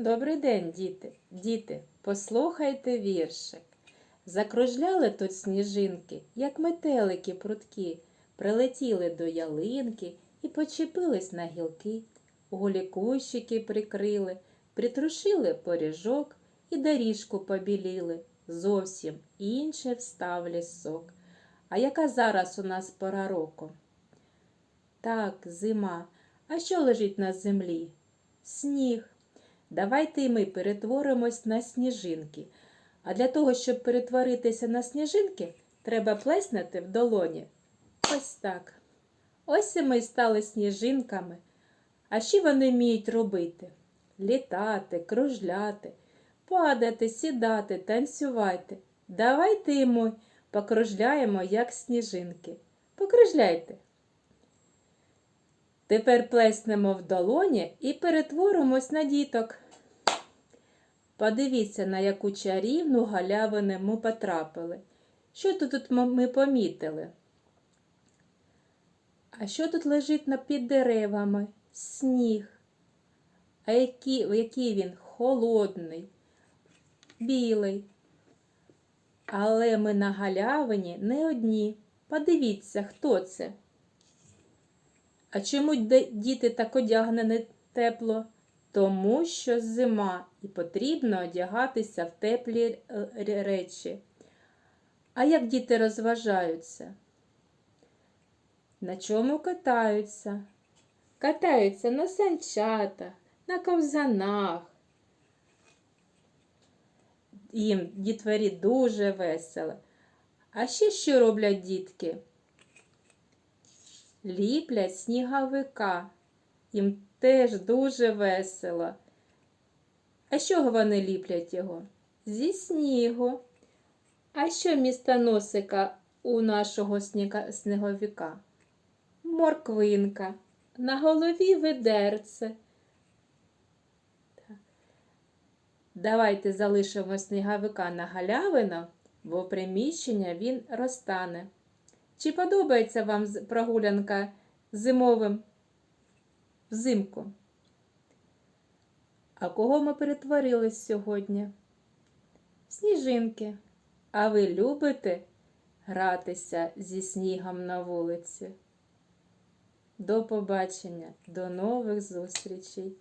Добрий день, діти. Діти, послухайте віршик. Закружляли тут сніжинки, як метелики прудкі, прилетіли до ялинки і почепились на гілки. Голі кущики прикрили, притрушили поріжок і доріжку побіліли. Зовсім інше встав лісок. А яка зараз у нас пора року? Так, зима. А що лежить на землі? Сніг. Давайте і ми перетворимось на сніжинки. А для того, щоб перетворитися на сніжинки, треба плеснути в долоні. Ось так. Ось і ми стали сніжинками. А що вони вміють робити? Літати, кружляти, падати, сідати, танцювати. Давайте і ми покружляємо, як сніжинки. Покружляйте. Тепер плеснемо в долоні і перетворимось на діток. Подивіться, на яку чарівну галявину ми потрапили. Що тут ми помітили? А що тут лежить під деревами? Сніг. А який, який він холодний, білий. Але ми на галявині не одні. Подивіться, хто це. А чому діти так одягнені тепло? Тому що зима і потрібно одягатися в теплі е, речі. А як діти розважаються? На чому катаються? Катаються на санчатах, на ковзанах. Їм дітворі дуже весело. А ще що роблять дітки? Ліплять сніговика. Їм теж дуже весело. А чого вони ліплять його? Зі снігу. А що місто носика у нашого сніга- сніговика? Морквинка. На голові ведерце. Давайте залишимо сніговика на галявину, бо приміщення він розтане. Чи подобається вам прогулянка зимовим взимку? А кого ми перетворились сьогодні? Сніжинки. А ви любите гратися зі снігом на вулиці? До побачення, до нових зустрічей!